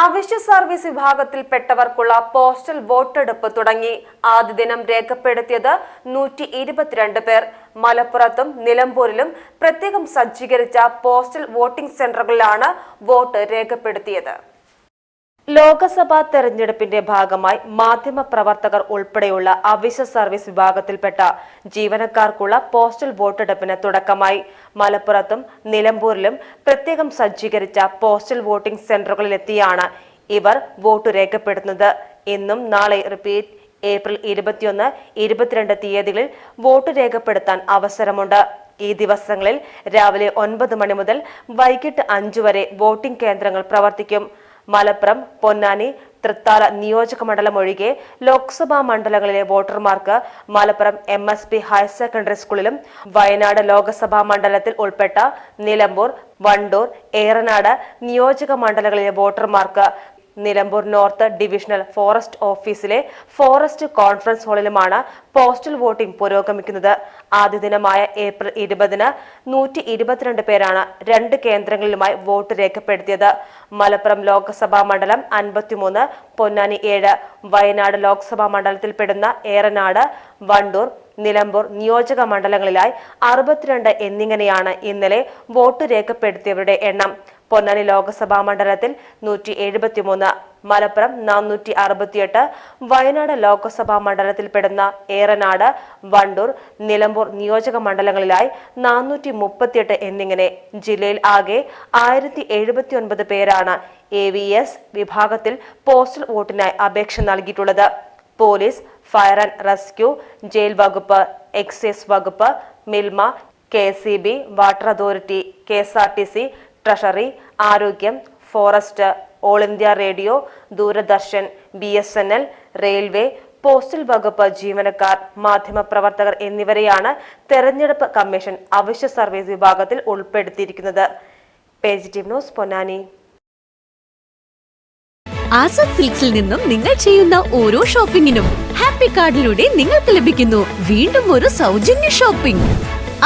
അവശ്യ service വിഭാഗത്തിൽപ്പെട്ടവർക്കുള്ള postal വോട്ടെടുപ്പ് തുടങ്ങി. ആദ്യ ദിനം രേഖപ്പെടുത്തിയത് നൂറ്റി ഇരുപത്തിരണ്ട് പേർ. മലപ്പുറത്തും നിലമ്പൂരിലും പ്രത്യേകം സജ്ജീകരിച്ച പോസ്റ്റൽ വോട്ടിംഗ് സെന്ററുകളിലാണ് വോട്ട് രേഖപ്പെടുത്തിയത്. ലോക്സഭാ തെരഞ്ഞെടുപ്പിന്റെ ഭാഗമായി മാധ്യമ പ്രവർത്തകർ ഉൾപ്പെടെയുള്ള അവശ്യ സർവീസ് വിഭാഗത്തിൽപ്പെട്ട ജീവനക്കാർക്കുള്ള പോസ്റ്റൽ വോട്ടെടുപ്പിന് തുടക്കമായി. മലപ്പുറത്തും നിലമ്പൂരിലും പ്രത്യേകം സജ്ജീകരിച്ച പോസ്റ്റൽ വോട്ടിംഗ് സെന്ററുകളിലെത്തിയാണ് ഇവർ വോട്ട് രേഖപ്പെടുത്തുന്നത്. ഇന്നും നാളെ റിപ്പീറ്റ് ഏപ്രിൽ ഇരുപത്തിയൊന്ന് ഇരുപത്തിരണ്ട് തീയതികളിൽ വോട്ട് രേഖപ്പെടുത്താൻ അവസരമുണ്ട്. ഈ ദിവസങ്ങളിൽ രാവിലെ ഒൻപത് മണി മുതൽ വൈകിട്ട് അഞ്ചു വരെ വോട്ടിംഗ് കേന്ദ്രങ്ങൾ പ്രവർത്തിക്കും. മലപ്പുറം പൊന്നാനി തൃത്താല നിയോജക മണ്ഡലം ഒഴികെ ലോക്സഭാ മണ്ഡലങ്ങളിലെ വോട്ടർമാർക്ക് Malappuram M S P higher secondary സ്കൂളിലും വയനാട് ലോക്സഭാ മണ്ഡലത്തിൽ ഉൾപ്പെട്ട നിലമ്പൂർ വണ്ടൂർ ഏറനാട് നിയോജക മണ്ഡലങ്ങളിലെ വോട്ടർമാർക്ക് നിലമ്പൂർ നോർത്ത് ഡിവിഷണൽ ഫോറസ്റ്റ് ഓഫീസിലെ ഫോറസ്റ്റ് കോൺഫറൻസ് ഹാളിലുമാണ് പോസ്റ്റൽ വോട്ടിംഗ് പുരോഗമിക്കുന്നത്. ആദ്യ ദിനമായ ഏപ്രിൽ ഇരുപതിന് നൂറ്റി ഇരുപത്തിരണ്ട് പേരാണ് രണ്ട് കേന്ദ്രങ്ങളിലുമായി വോട്ട് രേഖപ്പെടുത്തിയത്. മലപ്പുറം ലോക്സഭാ മണ്ഡലം അൻപത്തിമൂന്ന് പൊന്നാനി ഏഴ് വയനാട് ലോക്സഭാ മണ്ഡലത്തിൽപ്പെടുന്ന ഏറനാട് വണ്ടൂർ നിലമ്പൂർ നിയോജക മണ്ഡലങ്ങളിലായി അറുപത്തിരണ്ട് എന്നിങ്ങനെയാണ് ഇന്നലെ വോട്ട് രേഖപ്പെടുത്തിയവരുടെ എണ്ണം. പൊന്നാനി ലോക്സഭാ മണ്ഡലത്തിൽ നൂറ്റി എഴുപത്തിമൂന്ന് മലപ്പുറം നാനൂറ്റി അറുപത്തിയെട്ട് വയനാട് ലോക്സഭാ മണ്ഡലത്തിൽപ്പെടുന്ന ഏറനാട് വണ്ടൂർ നിലമ്പൂർ നിയോജക മണ്ഡലങ്ങളിലായി നാനൂറ്റി മുപ്പത്തിയെട്ട് എന്നിങ്ങനെ ജില്ലയിൽ ആകെ ആയിരത്തി എഴുപത്തിയൊൻപത് പേരാണ് എ വി എസ് വിഭാഗത്തിൽ പോസ്റ്റൽ വോട്ടിനായി അപേക്ഷ നൽകിയിട്ടുള്ളത്. Police fire and rescue jail വകുപ്പ് എക്സൈസ് വകുപ്പ് Milma K C B water authority K S R T C treasury ആരോഗ്യം forest all India radio Doordarshan B S N L railway postal വകുപ്പ് ജീവനക്കാർ മാധ്യമപ്രവർത്തകർ എന്നിവരെയാണ് തെരഞ്ഞെടുപ്പ് കമ്മീഷൻ അവശ്യ സർവീസ് വിഭാഗത്തിൽ ഉൾപ്പെടുത്തിയിരിക്കുന്നത്. പേജിറ്റീവ് ന്യൂസ് പൊന്നാനി. ആസാദ് സിൽക്സിൽ നിന്നും നിങ്ങൾ ചെയ്യുന്ന ഓരോ ഷോപ്പിംഗിനും ഹാപ്പി കാർഡിലൂടെ നിങ്ങൾക്ക് ലഭിക്കുന്നു വീണ്ടും ഒരു സൗജന്യ ഷോപ്പിംഗ്.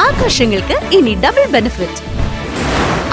ആഘോഷങ്ങൾക്ക് ഇനി double benefit